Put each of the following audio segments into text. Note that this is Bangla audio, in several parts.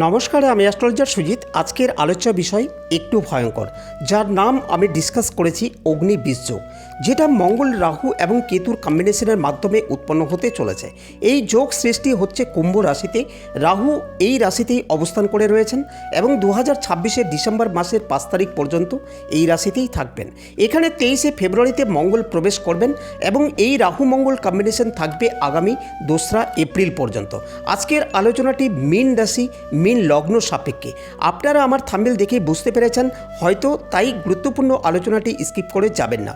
নমস্কার, আমি অ্যাস্ট্রোলজার সুজিত। আজকের আলোচ্য বিষয় একটু ভয়ঙ্কর, যার নাম আমি ডিসকাস করেছি অগ্নি বীজযোগ যেটা মঙ্গল রাহু এবং কেতুর কম্বিনেশনের মাধ্যমে উৎপন্ন হতে চলেছে। এই যোগ সৃষ্টি হচ্ছে কুম্ভ রাশিতে। রাহু এই রাশিতেই অবস্থান করে রয়েছেন এবং দু হাজার ছাব্বিশের ডিসেম্বর মাসের পাঁচ তারিখ পর্যন্ত এই রাশিতেই থাকবেন। এখানে তেইশে ফেব্রুয়ারিতে মঙ্গল প্রবেশ করবেন এবং এই রাহু মঙ্গল কম্বিনেশন থাকবে আগামী দোসরা এপ্রিল পর্যন্ত। আজকের আলোচনাটি মিন রাশি, মিন লগ্ন সাপেক্ষে। আপনারা আমার থাম্বেল দেখেই বুঝতে পেরেছেন, হয়তো তাই গুরুত্বপূর্ণ আলোচনাটি স্কিপ করে যাবেন না।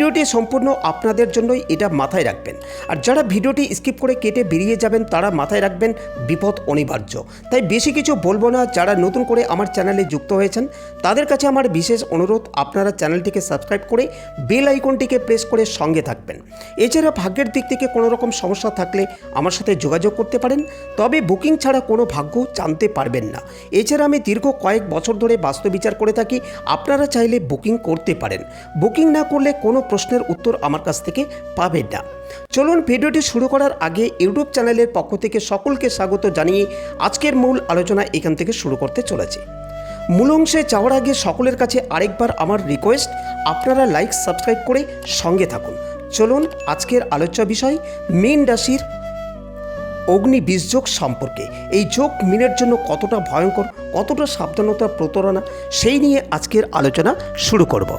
ভিডিওটি সম্পূর্ণ আপনাদের জন্যই এটা মাথায় রাখবেন। আর যারা ভিডিওটি স্কিপ করে কেটে বেরিয়ে যাবেন, তারা মাথায় রাখবেন বিপদ অনিবার্য। তাই বেশি কিছু বলব না, যারা নতুন করে আমার চ্যানেলে যুক্ত হয়েছেন, তাদের কাছে আমার বিশেষ অনুরোধ, আপনারা চ্যানেলটিকে সাবস্ক্রাইব করে বেল আইকনটিকে প্রেস করে সঙ্গে থাকবেন। এছাড়া ভাগ্যের দিক থেকে কোনো রকম সমস্যা থাকলে আমার সাথে যোগাযোগ করতে পারেন, তবে বুকিং ছাড়া কোনো ভাগ্য জানতে পারবেন না। এছাড়া আমি দীর্ঘ কয়েক বছর ধরে বাস্তু বিচার করে থাকি, আপনারা চাইলে বুকিং করতে পারেন। বুকিং না করলে কোনো প্রশ্নের উত্তর আমার কাছ থেকে পাবেন না। চলুন ভিডিওটি শুরু করার আগে ইউটিউব চ্যানেলের পক্ষ থেকে সকলকে স্বাগত জানিয়ে আজকের মূল আলোচনা এখান থেকে শুরু করতে চলেছে। মূল অংশে যাওয়ার আগে সকলের কাছে আরেকবার আমার রিকোয়েস্ট আপনারা লাইক সাবস্ক্রাইব করে সঙ্গে থাকুন। চলুন আজকের আলোচ্য বিষয়, মীন রাশির অগ্নি বীজযোগ সম্পর্কে। এই যোগ মিনের জন্য কতটা ভয়ঙ্কর, কতটা সাবধানতা প্রতারণা, সেই নিয়ে আজকের আলোচনা শুরু করব।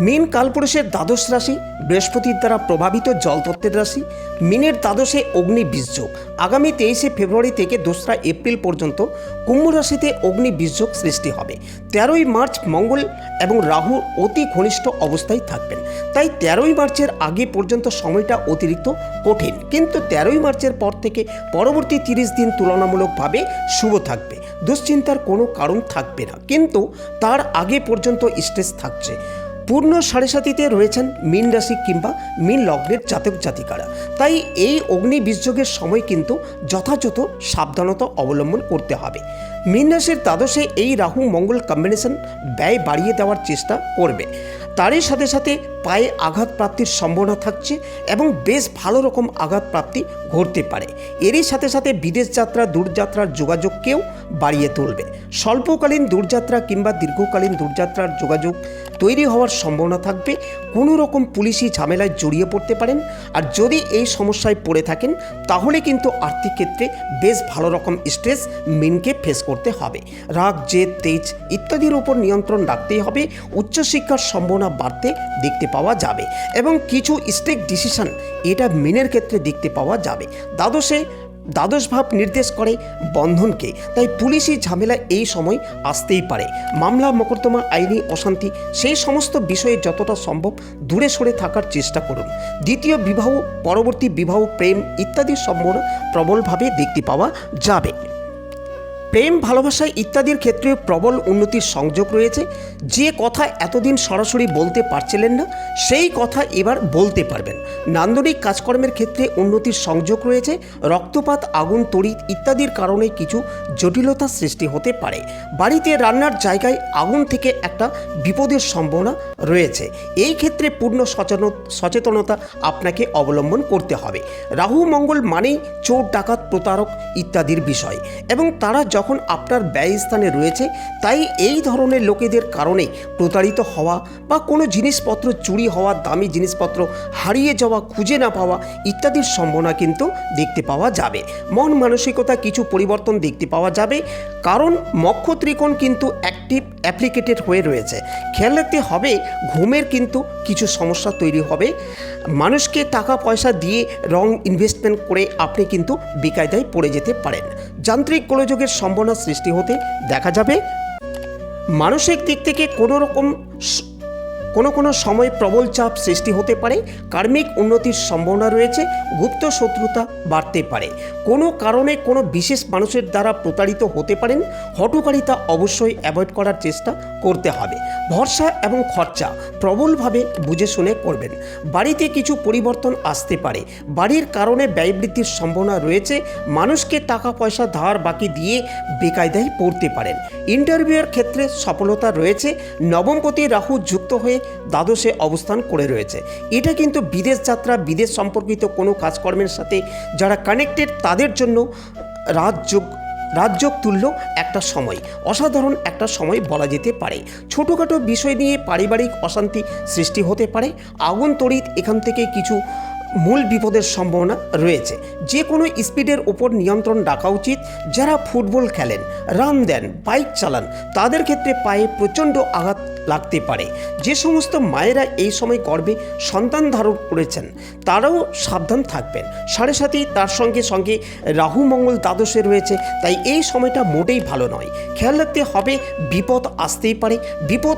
মিন কালপুরুষের দ্বাদশ রাশি বৃহস্পতির দ্বারা প্রভাবিত জলতত্ত্বের রাশি। মিনের দ্বাদশে অগ্নি বীজযোগ। আগামী তেইশে ফেব্রুয়ারি থেকে দোসরা এপ্রিল পর্যন্ত কুম্ভ রাশিতে অগ্নি বীজযোগ সৃষ্টি হবে। তেরোই মার্চ মঙ্গল এবং রাহু অতি ঘনিষ্ঠ অবস্থায় থাকবেন। তাই তেরোই মার্চের আগে পর্যন্ত সময়টা অতিরিক্ত কঠিন। কিন্তু তেরোই মার্চের পর থেকে পরবর্তী তিরিশ দিন তুলনামূলকভাবে শুভ থাকবে। দুশ্চিন্তার কোনো কারণ থাকবে না। কিন্তু তার আগে পর্যন্ত স্ট্রেস থাকছে। পূর্ণ সাড়ে সাতিতে রয়েছেন মীন রাশি কিংবা মিন লগ্নের জাতক জাতিকারা। তাই এই অগ্নি বীজযোগের সময় কিন্তু যথাযথ সাবধানতা অবলম্বন করতে হবে। মীন রাশির দ্বাদশে এই রাহু মঙ্গল কম্বিনেশন ব্যয় বাড়িয়ে দেওয়ার চেষ্টা করবে। তারই সাথে সাথে পায়ে আঘাত প্রাপ্তির সম্ভাবনা থাকছে এবং বেশ ভালো রকম আঘাত প্রাপ্তি ঘটতে পারে। এরই সাথে সাথে বিদেশ যাত্রা, দূরযাত্রার যোগাযোগকেও বাড়িয়ে তুলবে। স্বল্পকালীন দূরযাত্রা কিংবা দীর্ঘকালীন দূরযাত্রার যোগাযোগ তৈরি হওয়ার সম্ভাবনা থাকবে। কোনো রকম পুলিশি ঝামেলায় জড়িয়ে পড়তে পারেন। আর যদি এই সমস্যায় পড়ে থাকেন, তাহলে কিন্তু আর্থিক ক্ষেত্রে বেশ ভালো রকম স্ট্রেস মিনকে ফেস করতে হবে। রাগ, জেদ, তেজ ইত্যাদির উপর নিয়ন্ত্রণ রাখতেই হবে। উচ্চশিক্ষার সম্ভাবনা বাড়তে দেখতে পাওয়া যাবে এবং কিছু স্টেক ডিসিশন এটা মেনের ক্ষেত্রে দেখতে পাওয়া যাবে। দ্বাদশে, দ্বাদশ ভাব নির্দেশ করে বন্ধনকে, তাই পুলিশি ঝামেলা এই সময় আসতেই পারে। মামলা, মকদ্দমা, আইনি অশান্তি, সেই সমস্ত বিষয়ে যতটা সম্ভব দূরে সরে থাকার চেষ্টা করুন। দ্বিতীয় বিবাহ, পরবর্তী বিবাহ, প্রেম ইত্যাদি সম্ভাবনা প্রবলভাবে দেখতে পাওয়া যাবে। প্রেম, ভালোবাসা ইত্যাদির ক্ষেত্রে প্রবল উন্নতির সংযোগ রয়েছে। যে কথা এতদিন সরাসরি বলতে পারছিলেন না, সেই কথা এবার বলতে পারবেন। নান্দনিক কাজকর্মের ক্ষেত্রে উন্নতির সংযোগ রয়েছে। রক্তপাত, আগুন, তড়িৎ ইত্যাদির কারণে কিছু জটিলতা সৃষ্টি হতে পারে। বাড়িতে রান্নার জায়গায় আগুন থেকে একটা বিপদের সম্ভাবনা রয়েছে। এই ক্ষেত্রে পূর্ণ সচেতন সচেতনতা আপনাকে অবলম্বন করতে হবে। রাহু, মঙ্গল মানেই চোর, ডাকাত, প্রতারক ইত্যাদির বিষয়। এবং তারা যখন আপনার ব্যয়স্থানে রয়েছে, তাই এই ধরনের লোকেদের কারণে প্রতারিত হওয়া বা কোনো জিনিসপত্র চুরি হওয়া, দামি জিনিসপত্র হারিয়ে যাওয়া, খুঁজে না পাওয়া ইত্যাদির সম্ভাবনা কিন্তু দেখতে পাওয়া যাবে। মন মানসিকতা কিছু পরিবর্তন দেখতে পাওয়া যাবে, কারণ মক্ষ ত্রিকোণ কিন্তু অ্যাক্টিভ অ্যাপ্লিকেটেড হয়ে রয়েছে। খেয়াল রাখতে হবে, ঘুমের কিন্তু কিছু সমস্যা তৈরি হবে। মানুষকে টাকা পয়সা দিয়ে রং ইনভেস্টমেন্ট করে আপনি কিন্তু বেকায়দায় পড়ে যেতে পারেন। যান্ত্রিক গোলযোগের সম্ভাবনা সৃষ্টি হতে দেখা যাবে। মানসিক দিক থেকে কোনো রকম কোনো কোনো সময় প্রবল চাপ সৃষ্টি হতে পারে, কার্মিক উন্নতির সম্ভাবনা রয়েছে, গুপ্ত শত্রুতা বাড়তে পারে। কোনো কারণে কোনো বিশেষ মানুষের দ্বারা প্রতারিত হতে পারেন, হটকারিতা অবশ্যই অ্যাভয়েড করার চেষ্টা করতে হবে। ভরসা এবং খরচা প্রবলভাবে বুঝে শুনে করবেন। বাড়িতে কিছু পরিবর্তন আসতে পারে। বাড়ির কারণে ব্যয় বৃদ্ধির সম্ভাবনা রয়েছে। মানুষকে টাকা পয়সা ধার বাকি দিয়ে বেকায়দায় পড়তে পারেন। ইন্টারভিউয়ের ক্ষেত্রে সফলতা রয়েছে। নবমপতি রাহু যুক্ত হয়ে দ্বাদশে অবস্থান করে রয়েছে। এটা কিন্তু বিদেশ যাত্রা, বিদেশ সম্পর্কিত কোনো কাজকর্মের সাথে যারা কানেক্টেড তাদের জন্য রাজযোগ রাজযোগ তুল্য একটা সময়, অসাধারণ একটা সময় বলা যেতে পারে। ছোটোখাটো বিষয় নিয়ে পারিবারিক অশান্তি সৃষ্টি হতে পারে। আগুন, তড়িৎ এখান থেকে কিছু মূল বিপদের সম্ভাবনা রয়েছে। যে কোনো স্পিডের ওপর নিয়ন্ত্রণ রাখা উচিত। যারা ফুটবল খেলেন, রান দেন, বাইক চালান, তাদের ক্ষেত্রে পায়ে প্রচণ্ড আঘাত লাগতে পারে। যে সমস্ত মায়েরা এই সময় গর্বে সন্তান ধারণ করেছেন, তারাও সাবধান থাকবেন। সাড়ে সাথে তার সঙ্গে সঙ্গে রাহু মঙ্গল দ্বাদশে রয়েছে, তাই এই সময়টা মোটেই ভালো নয়। খেয়াল রাখতে হবে, বিপদ আসতেই পারে। বিপদ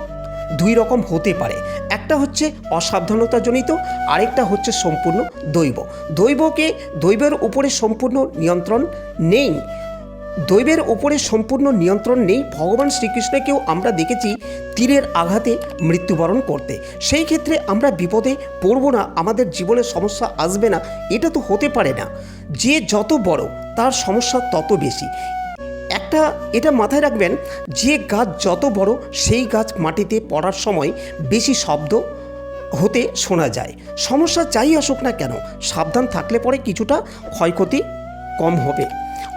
দুই রকম হতে পারে। একটা হচ্ছে অসাবধানতাজনিত, আরেকটা হচ্ছে সম্পূর্ণ দৈব। দৈবকে দৈবের উপরে সম্পূর্ণ নিয়ন্ত্রণ নেই। দৈবের ওপরে সম্পূর্ণ নিয়ন্ত্রণ নেই, ভগবান শ্রীকৃষ্ণকেও আমরা দেখেছি তীরের আঘাতে মৃত্যুবরণ করতে। সেই ক্ষেত্রে আমরা বিপদে পড়ব না, আমাদের জীবনে সমস্যা আসবে না, এটা তো হতে পারে না। যে যত বড়, তার সমস্যা তত বেশি। একটা এটা মাথায় রাখবেন, যে গাছ যত বড় সেই গাছ মাটিতে পড়ার সময় বেশি শব্দ হতে শোনা যায়। সমস্যা যাই আসুক না কেন, সাবধান থাকলে পরে কিছুটা ক্ষয়ক্ষতি কম হবে।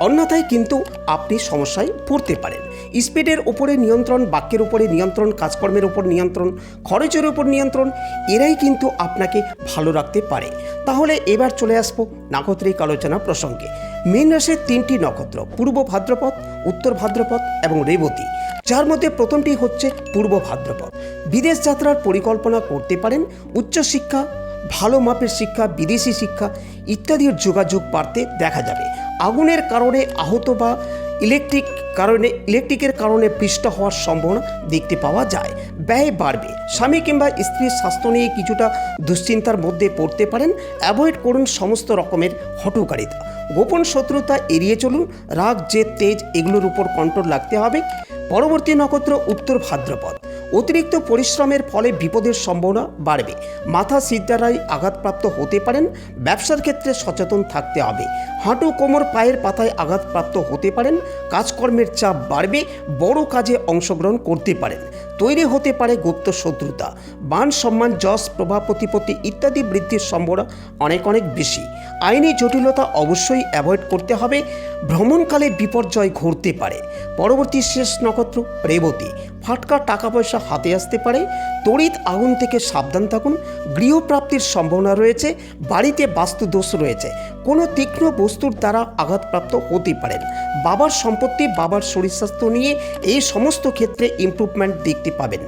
অন্যথায় কিন্তু আপনি সমস্যায় পড়তে পারেন। স্পিডের উপরে নিয়ন্ত্রণ, বাক্যের উপরে নিয়ন্ত্রণ, কাজকর্মের উপর নিয়ন্ত্রণ, খরচের উপর নিয়ন্ত্রণ, এরাই কিন্তু আপনাকে ভালো রাখতে পারে। তাহলে এবার চলে আসব নাগরিক আলোচনা প্রসঙ্গে। মীন রাশির তিনটি নক্ষত্র, পূর্ব ভাদ্রপদ, উত্তর ভাদ্রপদ এবং রেবতী। যার মধ্যে প্রথমটি হচ্ছে পূর্ব ভাদ্রপদ। বিদেশ যাত্রার পরিকল্পনা করতে পারেন উচ্চশিক্ষা ভালো মাপের শিক্ষা, বিদেশি শিক্ষা ইত্যাদির যোগাযোগ বাড়তে দেখা যাবে। আগুনের কারণে আহত বা ইলেকট্রিক কারণে, ইলেকট্রিকের কারণে পৃষ্ঠ হওয়ার সম্ভাবনা দেখতে পাওয়া যায়। ব্যয় বাড়বে। স্বামী কিংবা স্ত্রীর স্বাস্থ্য নিয়ে কিছুটা দুশ্চিন্তার মধ্যে পড়তে পারেন। অ্যাভয়েড করুন সমস্ত রকমের হটকারিতা। গোপন শত্রুতা এড়িয়ে চলুন। রাগ যে তেজ এগুলোর উপর কন্ট্রোল রাখতে হবে। পরবর্তী নক্ষত্র উত্তর ভাদ্রপদ। অতিরিক্ত পরিশ্রমের ফলে বিপদের সম্ভাবনা বাড়বে। মাথা সিদ্ধারায় আঘাতপ্রাপ্ত হতে পারেন, ব্যবসার ক্ষেত্রে সচেতন থাকতে হবে। হাঁটু, কোমর, পায়ের পাতায় আঘাতপ্রাপ্ত হতে পারেন, কাজকর্মের চাপ বাড়বে, বড় কাজে অংশগ্রহণ করতে পারেন। তৈরি হতে পারে গুপ্ত শত্রুতা। মান সম্মান, যশ, প্রভাব, প্রতিপত্তি ইত্যাদি বৃদ্ধির সম্ভাবনা অনেক অনেক বেশি। আইনি জটিলতা অবশ্যই অ্যাভয়েড করতে হবে। ভ্রমণকালে বিপর্যয় ঘটতে পারে। পরবর্তী শেষ নক্ষত্র রেবতী। ফাটকা টাকা পয়সা হাতে আসতে পারে, তড়িৎ আগুন থেকে সাবধান থাকুন, গৃহপ্রাপ্তির সম্ভাবনা রয়েছে, বাড়িতে বাস্তু দোষ রয়েছে, কোনো তীক্ষ্ণ বস্তুর দ্বারা আঘাতপ্রাপ্ত হতে পারেন। বাবার সম্পত্তি, বাবার শরীর স্বাস্থ্য নিয়ে এই সমস্ত ক্ষেত্রে ইমপ্রুভমেন্ট দেখতে পাবেন।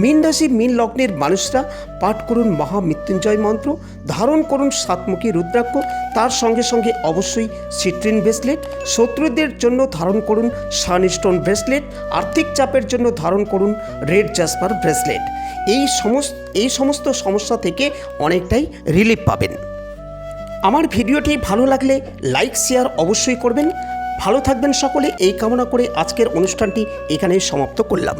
মীন রাশি, মীন লগ্নের মানুষরা পাঠ করুন মহামৃত্যুঞ্জয় মন্ত্র, ধারণ করুন সাতমুখী রুদ্রাক্ষ, তার সঙ্গে সঙ্গে অবশ্যই সিট্রিন ব্রেসলেট শত্রুদের জন্য ধারণ করুন সানস্টোন ব্রেসলেট আর্থিক চাপের জন্য ধারণ করুন রেড জাসপার ব্রেসলেট। এই সমস্ত এই সমস্ত সমস্যা থেকে অনেকটাই রিলিফ পাবেন। আমার ভিডিওটি ভালো লাগলে লাইক শেয়ার অবশ্যই করবেন। ভালো থাকবেন সকলে, এই কামনা করে আজকের অনুষ্ঠানটি এখানেই সমাপ্ত করলাম।